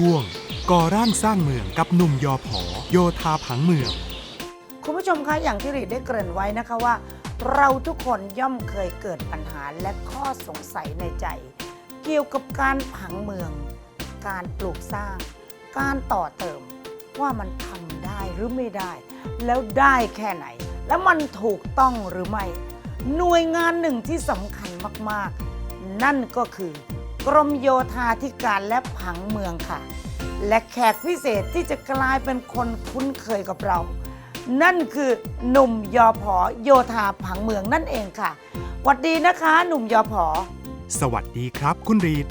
ช่วง ก่อร่างสร้างเมืองกับหนุ่มยอผอโยธาผังเมือง คุณผู้ชมคะอย่างที่รีดได้เกริ่นไว้นะคะว่า เราทุกคนย่อมเคยเกิดปัญหาและข้อสงสัยในใจ เกี่ยวกับการผังเมือง การปลูกสร้าง การต่อเติม ว่ามันทำได้หรือไม่ได้ แล้วได้แค่ไหน แล้วมันถูกต้องหรือไม่ หน่วยงานหนึ่งที่สำคัญมาก ๆ นั่นก็คือ กรมโยธาธิการและผังเมืองค่ะ และแขกพิเศษที่จะกลายเป็นคนคุ้นเคยกับเรา นั่นคือหนุ่มยอผอโยธาผังเมืองนั่นเองค่ะหวัดดีนะคะ หนุ่มยอผอสวัสดีครับคุณรีด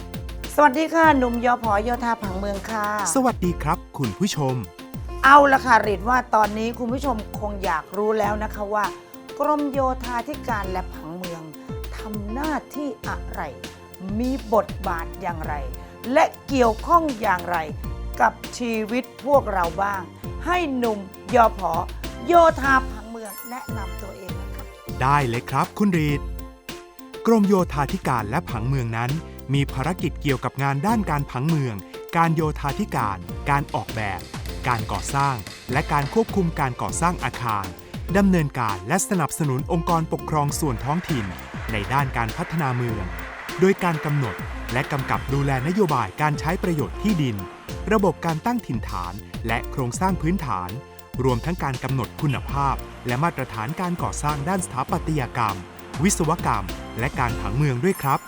สวัสดีค่ะ หนุ่มยอผอโยธาผังเมืองค่ะ สวัสดีครับ คุณผู้ชม เอาละค่ะรีดว่าตอนนี้คุณผู้ชมคงอยากรู้แล้วนะคะว่า กรมโยธาธิการและผังเมืองทำหน้าที่อะไร มีบทบาทอย่างไร และเกี่ยวข้องอย่างไร กับชีวิตพวกเราบ้าง ให้หนุ่มยอผอโยธาผังเมืองแนะนำตัวเองนะคะได้เลยครับคุณรีดกรมโยธาธิการและผังเมืองนั้น มีภารกิจเกี่ยวกับงานด้านการผังเมือง การโยธาธิการ การออกแบบ การก่อสร้าง และการควบคุมการก่อสร้างอาคารดำเนินการและสนับสนุนองค์กรปกครองส่วนท้องถิ่น ในด้านการพัฒนาเมือง โดยการกำหนดและกำกับดูแลนโยบายการใช้ประโยชน์ที่ดิน ระบบการตั้งถิ่นฐานและโครงสร้างพื้นฐาน รวมทั้งการกำหนดคุณภาพ และมาตรฐานการก่อสร้างด้านสถาปัตยกรรม วิศวกรรม และการผังเมืองด้วยครับ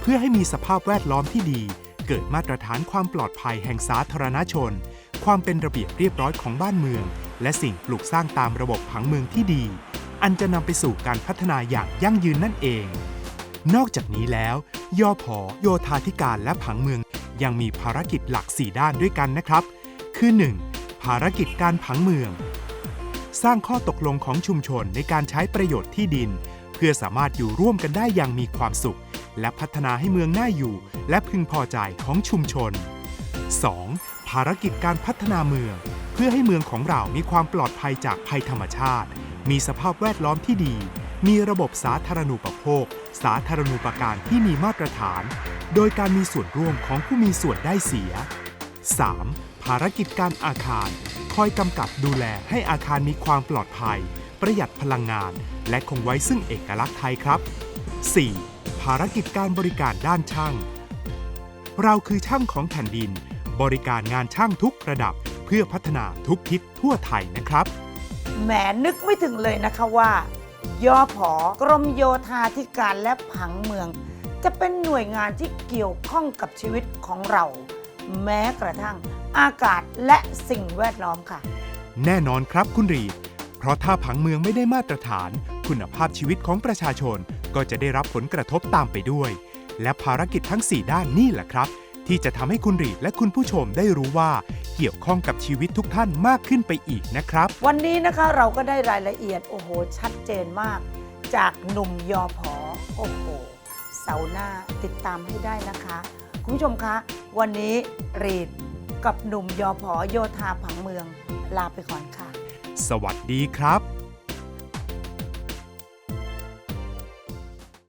เพื่อให้มีสภาพแวดล้อมที่ดี เกิดมาตรฐานความปลอดภัยแห่งสาธารณชน ความเป็นระเบียบเรียบร้อยของบ้านเมือง และสิ่งปลูกสร้างตามระบบผังเมืองที่ดี อันจะนำไปสู่การพัฒนาอย่างยั่งยืนนั่นเอง นอกจากนี้แล้วยอผอโยธาธิการและผังเมือง ยังมีภารกิจหลัก 4 ด้านด้วยกันนะครับ คือ 1. ภารกิจการผังเมือง สร้างข้อตกลงของชุมชนในการใช้ประโยชน์ที่ดิน เพื่อสามารถอยู่ร่วมกันได้อย่างมีความสุข และพัฒนาให้เมืองน่าอยู่ และพึงพอใจของชุมชน 2. ภารกิจการพัฒนาเมือง เพื่อให้เมืองของเรามีความปลอดภัยจากภัยธรรมชาติ มีสภาพแวดล้อมที่ดี มีระบบสาธารณูปโภค สาธารณูปการที่มีมาตรฐาน โดยการมีส่วนร่วมของผู้มีส่วนได้เสีย 3. ภารกิจการอาคาร คอยกำกับดูแลให้อาคารมีความปลอดภัย ประหยัดพลังงาน และคงไว้ซึ่งเอกลักษณ์ไทยครับ 4. ภารกิจการบริการด้านช่าง เราคือช่างของแผ่นดิน บริการงานช่างทุกระดับเพื่อพัฒนาทุกทิศทั่วไทยนะครับ แหมนึกไม่ถึงเลยนะคะว่า ย่อผอกรมโยธาธิการและผังเมือง จะเป็นหน่วยงานที่เกี่ยวข้องกับชีวิตของเรา แม้กระทั่งอากาศและสิ่งแวดล้อมค่ะ แน่นอนครับคุณรี เพราะถ้าผังเมืองไม่ได้มาตรฐาน คุณภาพชีวิตของประชาชนก็จะได้รับผลกระทบตามไปด้วย และภารกิจทั้ง 4 ด้านนี่แหละครับ ที่จะทำให้คุณรีดและคุณผู้ชมได้รู้ว่า เกี่ยวข้องกับชีวิตทุกท่านมากขึ้นไปอีกนะครับ วันนี้นะคะเราก็ได้รายละเอียด โอ้โห ชัดเจนมาก จากหนุ่มยอผอโอ้โหเสาร์หน้าติดตามให้ได้นะคะ คุณผู้ชมคะ วันนี้รีดกับหนุ่มยอผอโยธาผังเมือง ลาไปก่อนค่ะ สวัสดีครับ